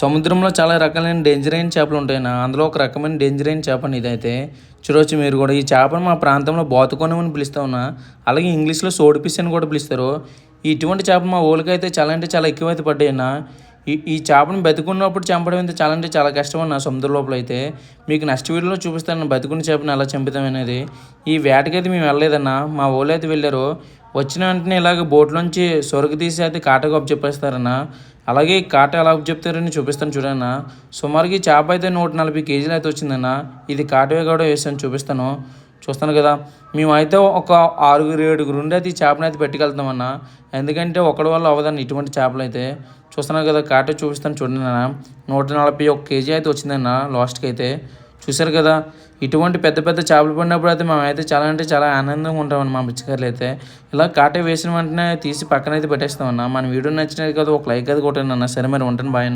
సముద్రంలో చాలా రకాలైన డేంజర్ అయిన చేపలు ఉంటాయినా అందులో ఒక రకమైన డేంజర్ అయిన చేప ఇదైతే చూడవచ్చు మీరు కూడా. ఈ చేపను మా ప్రాంతంలో బోతకొనం అని పిలుస్తామన్నా అలాగే ఇంగ్లీష్లో సోడిపిస్ ఫిష్ అని కూడా పిలుస్తారు. ఇటువంటి చేప మా ఊళ్ళకైతే చాలా అంటే చాలా ఎక్కువైతే పడ్డాయన్న. ఈ ఈ చేపను బతుకున్నప్పుడు చంపడం అయితే చాలా అంటే చాలా కష్టం అన్న సముద్ర లోపల అయితే. మీకు నెక్స్ట్ వీడియోలో చూపిస్తాను. బతుకున్న చేపను ఎలా చంపుతాం అనేది. ఈ వేటకైతే మేము వెళ్ళలేదన్నా. మా ఊళ్ళో అయితే వెళ్ళారు. వచ్చిన వెంటనే ఇలాగ బోట్లోంచి సొరకు తీసి అయితే కాటకు అప్పు చెప్పేస్తారన్న. అలాగే ఈ కాట ఎలా చెప్తారని చూపిస్తాను చూడన్న. సుమారుకి చేప అయితే నూట నలభై కేజీలు అయితే వచ్చిందన్న. ఇది కాటవే కూడా వేసాను చూపిస్తాను. చూస్తాను కదా. మేమైతే ఒక ఆరుగురు ఏడుగురు ఉండి అయితే ఈ చేపను అయితే పెట్టుకెళ్తామన్న ఎందుకంటే ఒకటి వల్ల అవ్వదన్న ఇటువంటి చేపలు అయితే. చూస్తున్నాను కదా కాట చూపిస్తాను చూడండి అన్న నూట నలభై ఒక కేజీ అయితే వచ్చిందన్న లాస్ట్కి అయితే. చూశారు కదా? ఇటువంటి పెద్ద పెద్ద చేపలు పడినప్పుడు అయితే మేమైతే చాలా అంటే చాలా ఆనందంగా ఉంటామన్న మా పిచ్చకాయలు అయితే. ఇలా కాటే వేసిన వెంటనే తీసి పక్కన అయితే పెట్టేస్తామన్న. మన వీడియో నచ్చినది కదా ఒక లైక్ అది కొట్టండి అన్న. సరే మరి ఉంటాను. బాయ్